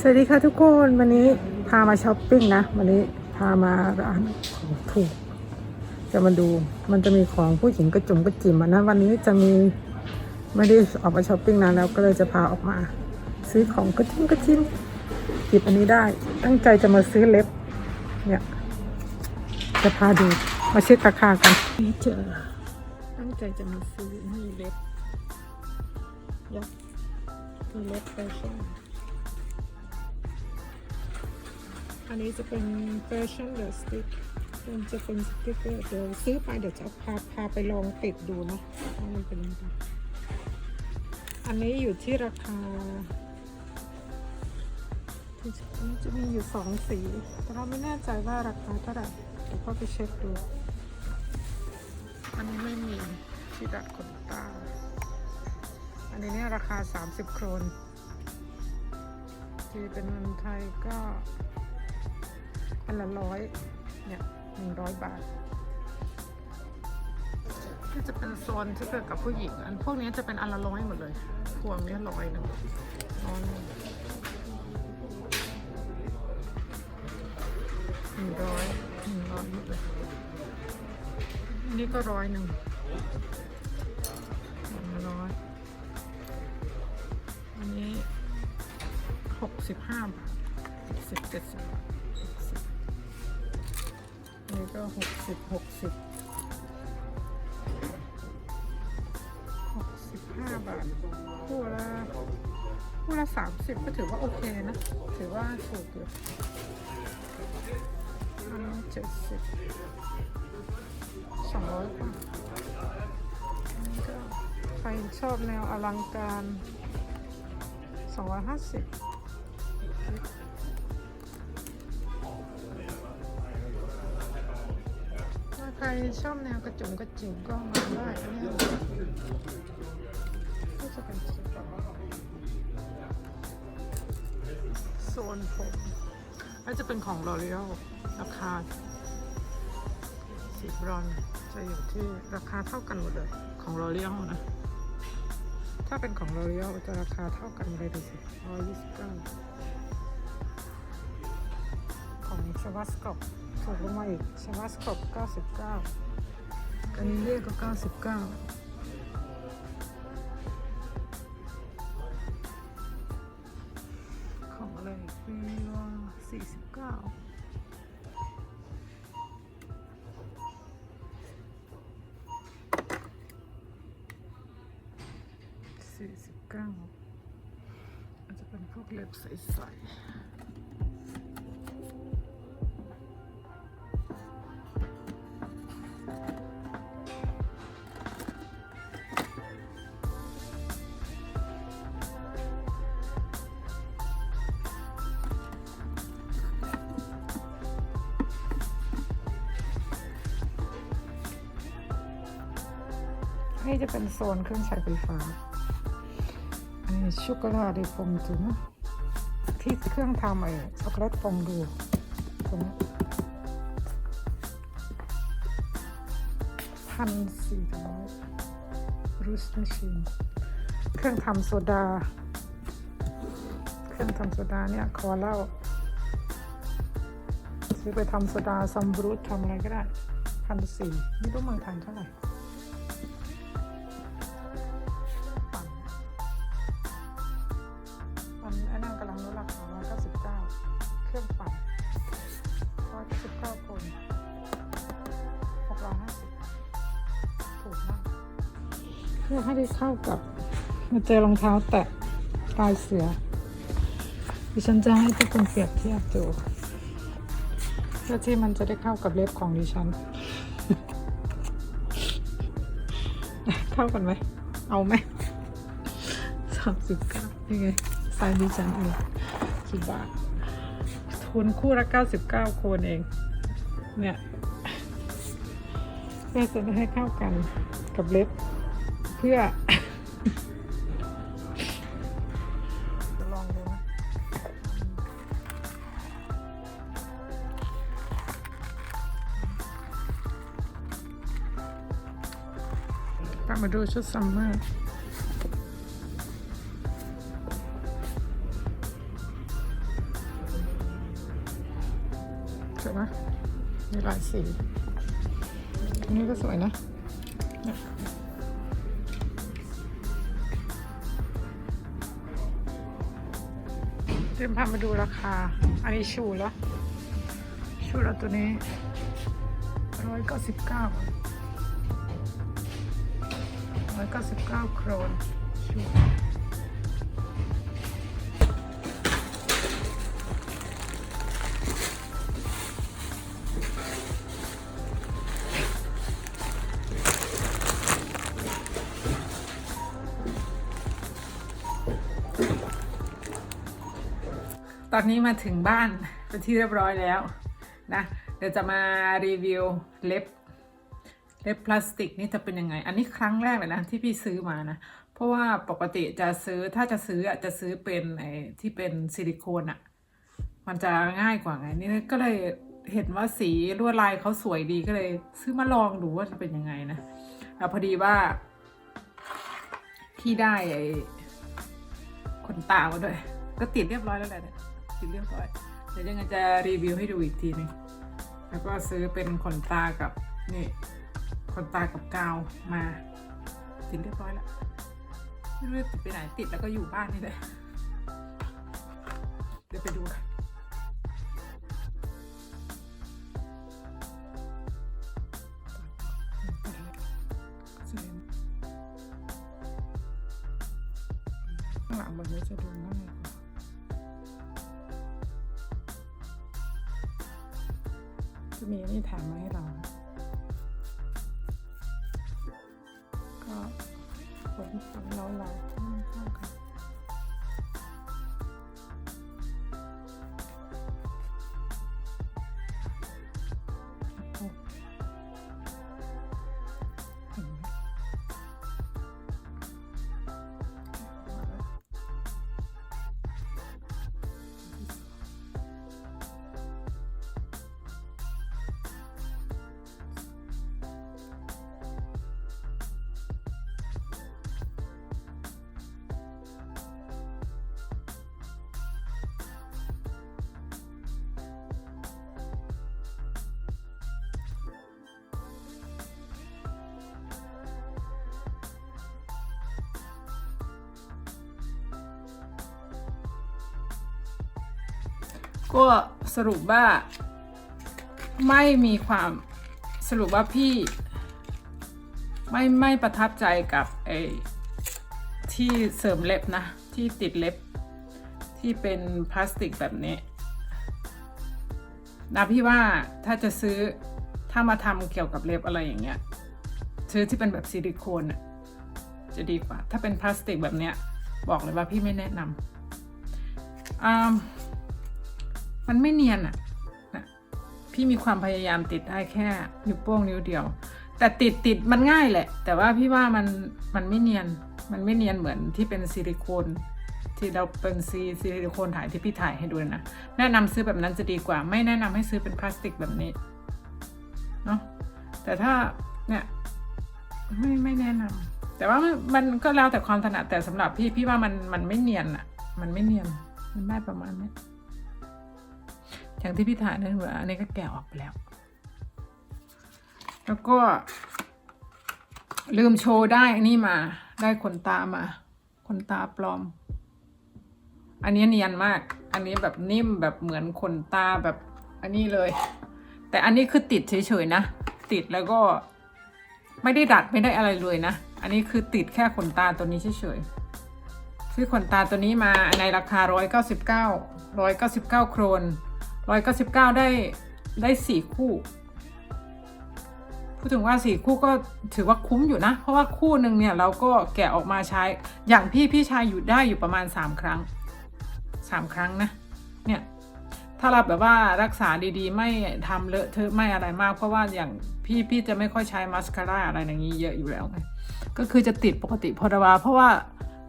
สวัสดีค่ะทุกคนวันนี้พามาช้อปปิ้งนะวันนี้พามาร้านของถูก จะมาดูมันจะมีของผู้หญิงกระจุมกระจิ๋มนะวันนี้จะมีไม่ได้ออกมาช้อปปิ้งนานแล้วก็เลยจะพาออกมา ซื้อของกระจุมกระจิ๋มหยิบอันนี้ได้ ตั้งใจจะมาซื้อเล็บ เนี่ย จะพาดูมาเช็คราคากันนี่เจอตั้งใจจะมาซื้อนี่เล็บยักษ์มีเล็บแฟชั่น อันนี้จะเป็นแฟชั่นเดอะสติ๊กมันจะเป็นสติ๊กเกอร์เดี๋ยวซื้อไปเดี๋ยวจะพาพาไปลองติดดูนะว่ามันเป็นยังไงอันนี้อยู่ที่ราคาที่จะมีอยู่สองสี แต่เราไม่แน่ใจว่าราคาเท่าไหร่เดี๋ยวก็ไปเช็คดู อันนี้ไม่มีที่ดัดขนตา อันนี้เนี่ยราคา 30 โครนที่เป็นเงินไทยก็ อันละร้อยเนี่ยหนึ่งร้อยบาทที่จะเป็นโซนที่เกิดกับผู้หญิง อันพวกนี้จะเป็นอันละร้อยหมดเลยพวงนี้ร้อยหนึ่งร้อยหนึ่งร้อยหนึ่งร้อยหมดเลยนนี้ก็ร้อยหนึ่งหนึ่งร้อยอันนี้หกสิบห้าบาทสิบเจ็ดสิบบาทหกสิบ นนี้ก็หกสิบหกสิบหกสิบห้าบาทคู่ละคู่ละสามสิบก็ถือว่าโอเคนะ ถือว่าถูกอยู่อันนี้เจ็ดสิบสองร้อยกว่าใครชอบแนวอลังการสองร้อยห้าสิบ ชอบแนวกระจุมกระจิ๋มก็มาได้เนี่ยก็จะเป็นโซนผมแล้วจะเป็นของลอรี a l ราคาสีบรอนจะอยู่ที่ราคาเท่ากันหมดเลย ของลอรี a l นะ ถ้าเป็นของลอรี a l จะราคาเท่ากันเลยดูสิร้อยยี่สิบเก้าของชวัสก อบถูกลงมาอีกชวัสกอบ99กันเรียก็ 99ของอะไรปีว่า49 49อาจจะเป็นพวกเล็บใสๆ นี่จะเป็นโซนเครื่องใช้ไฟฟ้านี่ช็อกโกแลตดีฟองดูนที่เครื่องทำไอ้ช็อกโกแลตฟองดูตรงนี้พันสี่ร้อยรูสมชีนเครื่องทำโซดา เครื่องทำโซดาเนี่ยขอเล่าซื้อไปทำโซดาซัมบรูททำอะไรก็ได้พันสี่ไม่รู้เมืองไทยเท่าไหร่ พื่อให้ได้เข้ากับมาเจอรองเท้าแตะลายเสือดิฉันจะให้ทุกคนเปรียบเทียบดูเพื่อที่มันจะได้เข้ากับเล็บของดิฉัน เข้ากันไหม เอาไหมสามสิบเก้ายังไงไซส์ดิฉันเองกี่บาททุนคู่ละเก้าสิบเก้าโคนเอง เนี่ยเพื่อจะได้ให้เข้ากันกับเล็บ เพื่อ ลองดูนะกลัมาดูชุดซัมเมอร์สวยไหมมีหลายสีนี่ก็สวยนะ เตรียมพามาดูราคา อันนี้ชูแล้วชูแล้วตัวนี้ร้อยเก้าสิบเก้าร้อยเก้าสิบเก้าโครนชู อนนี้มาถึงบ้านเป็นที่เรียบร้อยแล้วนะเดี๋ยวจะมารีวิวเล็บเล็บพลาสติกนี่จะเป็นยังไง อันนี้ครั้งแรกเลยนะที่พี่ซื้อมานะ เพราะว่าปกติจะซื้อถ้าจะซื้ออะจะซื้อเป็นไอ้ที่เป็นซิลิโคนอะ มันจะง่ายกว่าไงนี่ก็เลยเห็นว่าสีลวดลายเขาสวยดีก็เลย ซื้อมาลองดูว่าจะเป็นยังไงนะอะพอดีว่า พี่ได้ไอ้ขนตามาด้วย ก็ติดเรียบร้อยแล้วแหละ เนี่ยติดเรียบร้อยเดี๋ยวยังไงจะรีวิวให้ดูอีกทีหนึงแล้วก็ซื้อเป็นขนตากับนี่ขนตากับกาวมาติดเรียบร้อยแล้วไม่รู้จะติดไปไหนติดแล้วก็อยู่บ้านนี่แหละเดี๋ยวไปดูกันข้างหลังแบบนี้จะดู มีนี่แถมมาให้เรา ก็ผลของเราเราเข้ากัน ก็สรุปว่า ไม่มีความสรุปว่าพี่ ไม่ไม่ประทับใจกับไอ้ที่เสริมเล็บนะ ที่ติดเล็บที่เป็นพลาสติกแบบนี้นะพี่ว่าถ้าจะซื้อถ้ามาทำเกี่ยวกับเล็บอะไรอย่างเงี้ยซื้อที่เป็นแบบซิลิโคนจะดีกว่า ถ้าเป็นพลาสติกแบบเนี้ย บอกเลยว่าพี่ไม่แนะนำอ่า มันไม่เนียนอะนะพี่มีความพยายามติดได้แค่นิ้วโป้งนิ้วเดียว แต่ติดติดมันง่ายแหละ แต่ว่าพี่ว่ามันมันไม่เนียน มันไม่เนียนเหมือนที่เป็นซิลิโคนที่เราเป็นซีซิลิโคนถ่ายที่พี่ถ่ายให้ดูนะแนะนำซื้อแบบนั้นจะดีกว่า ไม่แนะนำให้ซื้อเป็นพลาสติกแบบนี้เนาะแต่ถ้าเนี่ยไม่ไม่แนะนำแต่ว่ามันมนก็แล้วแต่ความถนัดแต่สำหรับพี่พี่ว่ามันมันไม่เนียนอะมันไม่เนียนมันได้ประมาณนี้ อย่างที่พี่ถ่ายนั่นเหรออันนี้ก็แกะออกไปแล้ว แล้วก็ ลืมโชว์ได้อันนี้มา ได้ขนตามาขนตาปลอม อันนี้เนียนมาก อันนี้แบบนิ่มแบบเหมือนขนตาแบบอันนี้เลย แต่อันนี้คือติดเฉยๆนะ ติดแล้วก็ไม่ได้ดัดไม่ได้อะไรเลยนะ อันนี้คือติดแค่ขนตาตัวนี้เฉยๆซื้อขนตาตัวนี้มาในราคา 199 199 โครน 199ได้ได้สี่คู่ พูดถึงว่าสี่คู่ก็ถือว่าคุ้มอยู่นะ เพราะว่าคู่หนึ่งเนี่ยเราก็แกะออกมาใช้ อย่างพี่พี่ชายอยู่ได้อยู่ประมาณ3ครั้ง3ครั้งนะ เนี่ย ถ้าเราแบบว่ารักษาดีๆ ไม่ทำเลอะเทอะไม่อะไรมาก เพราะว่าอย่างพี่พี่จะไม่ค่อยใช้มัสคาร่าอะไรอย่างนี้เยอะอยู่แล้วไง ก็คือจะติดปกติพอดวาเพราะว่า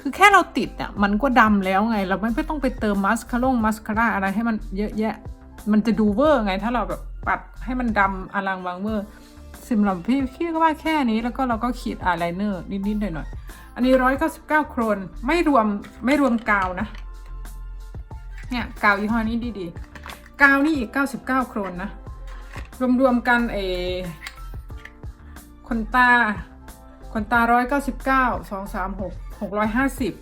คือแค่เราติดอะมันก็ดำแล้วไง เราไม่ต้องไปเติมมัสคาร่งมัสคาร่าอะไรให้มันเยอะแยะ มันจะดูเวอร์ไง ถ้าเราแบบปัดให้มันดำอลังวังเวอร์สำหรับพี่พี่ก็ว่าแค่นี้แล้วก็เราก็ขีดอายไลเนอร์นิดๆหน่อยๆอันนี้ร้อยเก้าสิบเก้าโครนไม่รวมไม่รวมกาวนะ เนี่ยกาวยี่ห้อนี้ดีๆ กาวนี่อีก99โครนนะ รวมๆกันเอคนตาคนตาร้อยเก้าสิบเก้าสองสามหกหกร้อยห้าสิบ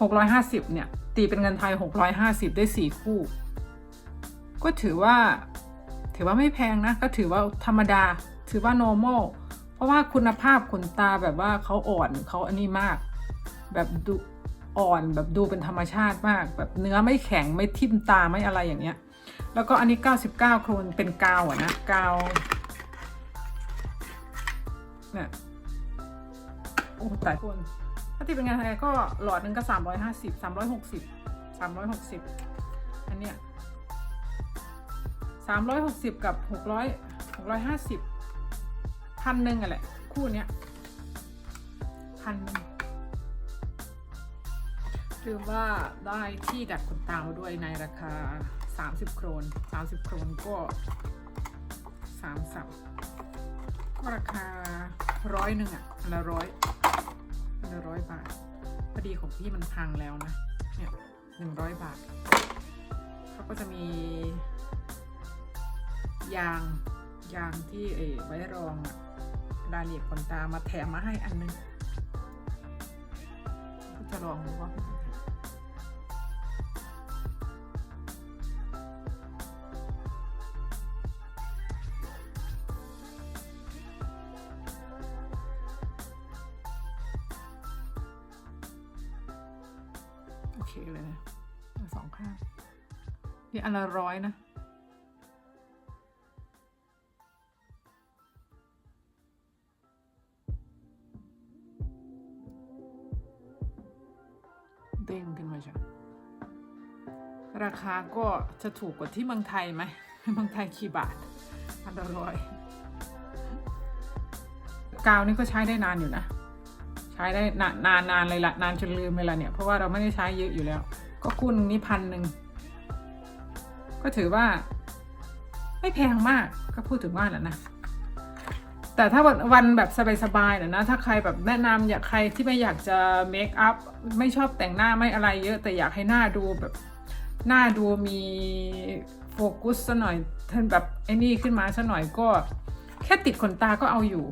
หกร้อยห้าสิบเนี่ย ตีเป็นเงินไทยหกร้อยห้าสิบได้สี่คู่ ก็ถือว่า ถือว่าไม่แพงนะ ก็ถือว่าธรรมดา ถือว่า normal เพราะว่าคุณภาพขนตาแบบว่าเขาอ่อนเขาอันนี้มาก แบบดูอ่อนแบบดูเป็นธรรมชาติมาก แบบเนื้อไม่แข็งไม่ทิ่มตาไม่อะไรอย่างเงี้ย แล้วก็อันนี้ 99โครนเป็นกาวอะนะกาวเนี่ยโอ้ตายคนถ้าตีเป็นงานไทยก็หลอดหนึ่งก็ 350 360 360 อันเนี้ย 360 กับ 600 650พันหนึ่งอะแหละ คู่เนี้ยพันหนึ่งคือว่าได้ที่ดัดขนตามาด้วยในราคา 30 โครน 30 โครนก็3สับก็ราคาร้อยหนึ่งอะอันละร้อยอันละร้อยบาทพอดีของพี่มันพังแล้วนะ เนี่ยหนึ่งร้อยบาทเขาก็จะมี ยางยางที่เออไว้รองอะรายละเอียดขนตามาแถมมาให้อันนึงก็จะลองดูว่าเป็นยังไงโอเคเลยนะสองข้าง นี่อันละร้อยนะาคาก็จะถูกกว่าที่เมืองไทยไหมเมืองไทยกี่บาทพันละร้อยกาวนี่ก็ใช้ได้นานอยู่นะ ใช้ได้นานนานนานเลยละนานจนลืมเลยละเนี่ยเพราะว่าเราไม่ได้ใช้เยอะอยู่แล้ว ก็คู่หนึงนี่พันหนึ่งก็ถือว่า ไม่แพงมากก็พูดถึงว่าแหละนะแต่ถ้าวันวันแบบสบายๆนะนะ ถ้าใครแบบแนะนำอยากใครที่ไม่อยากจะเมคอัพไม่ชอบแต่งหน้าไม่อะไรเยอะ แต่อยากให้หน้าดูแบบ หน้าดูมีโฟกัสซะหน่อยท่านแบบไอ้นี่ขึ้นมาซะหน่อยก็ แค่ติดขนตาก็เอาอยู่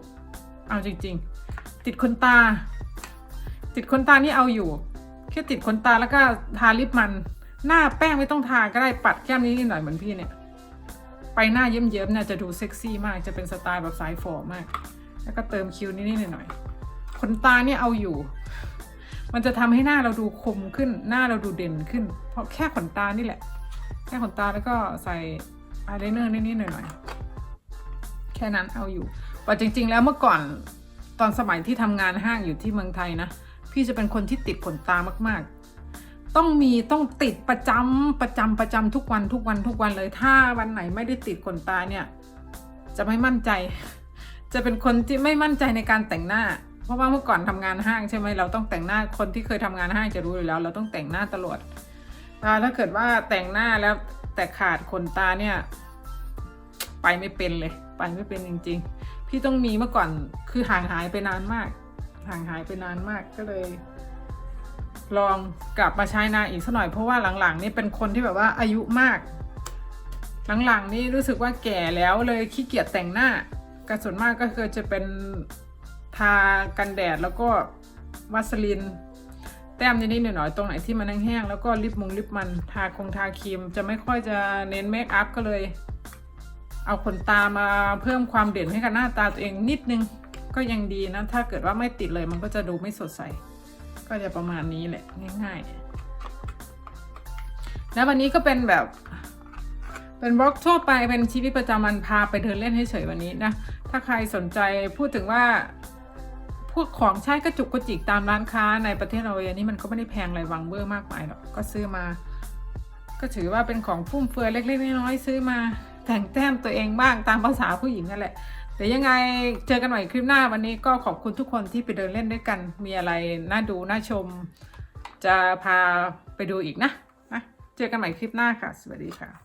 เอาจริง ๆ ติดขนตา ติดขนตานี่เอาอยู่ แค่ติดขนตาแล้วก็ทาลิปมัน หน้าแป้งไม่ต้องทาก็ได้ปัดแก้มนี้นิดหน่อยเหมือนพี่เนี่ย ไปหน้าเยิ้มๆเนี่ยจะดูเซ็กซี่มากจะเป็นสไตล์แบบสายฝอมาก แล้วก็เติมคิ้วนิดๆหน่อยๆขนตาเนี่ยเอาอยู่ มันจะทำให้หน้าเราดูคมขึ้น หน้าเราดูเด่นขึ้น เพราะแค่ขนตานี่แหละ แค่ขนตาแล้วก็ใส่อายไลเนอร์นิดๆหน่อยๆ แค่นั้นเอาอยู่แต่จริง ๆ แล้วเมื่อก่อนตอนสมัยที่ทำงานห้างอยู่ที่เมืองไทยนะ พี่จะเป็นคนที่ติดขนตามาก ๆ ต้องมีต้องติดประจำประจำประจำทุกวันทุกวันทุกวันเลย ถ้าวันไหนไม่ได้ติดขนตาเนี่ย จะไม่มั่นใจ จะเป็นคนที่ไม่มั่นใจในการแต่งหน้า เพราะว่าเมื่อก่อนทำงานห้างใช่ไหมเราต้องแต่งหน้าคนที่เคยทำงานห้างจะรู้อยู่แล้ว เราต้องแต่งหน้าตลอดถ้าเกิดว่าแต่งหน้าแล้วแต่ขาดขนตาเนี่ย ไปไม่เป็นเลย ไปไม่เป็นจริง ๆ พี่ต้องมีเมื่อก่อนคือห่างหายไปนานมาก ห่างหายไปนานมากก็เลย ลองกลับมาใช้นาอีกสักหน่อยเพราะว่าหลังๆ นี่เป็นคนที่แบบว่าอายุมาก หลังๆ นี่รู้สึกว่าแก่แล้วเลยขี้เกียจแต่งหน้าก็ส่วนมากก็คือจะเป็น ทากันแดดแล้วก็วัสลิน แต้มนิดๆหน่อยๆตรงไหนที่มันแห้งๆแล้วก็ลิปมุงลิปมันทาคงทาครีม จะไม่ค่อยจะเน้นเมคอัพก็เลย เอาขนตามาเพิ่มความเด่นให้กับหน้าตาตัวเองนิดนึงก็ยังดีนะ ถ้าเกิดว่าไม่ติดเลยมันก็จะดูไม่สดใส ก็จะประมาณนี้แหละง่ายๆ แล้ววันนี้ก็เป็นแบบเป็นบล็อกทั่วไปเป็นชีวิตประจำวันพาไปเดินเล่นให้เฉยวันนี้นะ ถ้าใครสนใจพูดถึงว่า พวกของใช้กระจุกกระจิกตามร้านค้าในประเทศเราเองนี่มันก็ไม่ได้แพงอะไรวังเบอร์มากมายหรอกก็ซื้อมา ก็ถือว่าเป็นของฟุ่มเฟือยเล็กๆน้อยๆซื้อมาแต่งแต้มตัวเองบ้างตามภาษาผู้หญิงนั่นแหละแต่ยังไงเจอกันใหม่คลิปหน้าวันนี้ก็ขอบคุณทุกคนที่ไปเดินเล่นด้วยกัน มีอะไรน่าดูน่าชม จะพาไปดูอีกนะนะเจอกันใหม่คลิปหน้าค่ะ สวัสดีค่ะ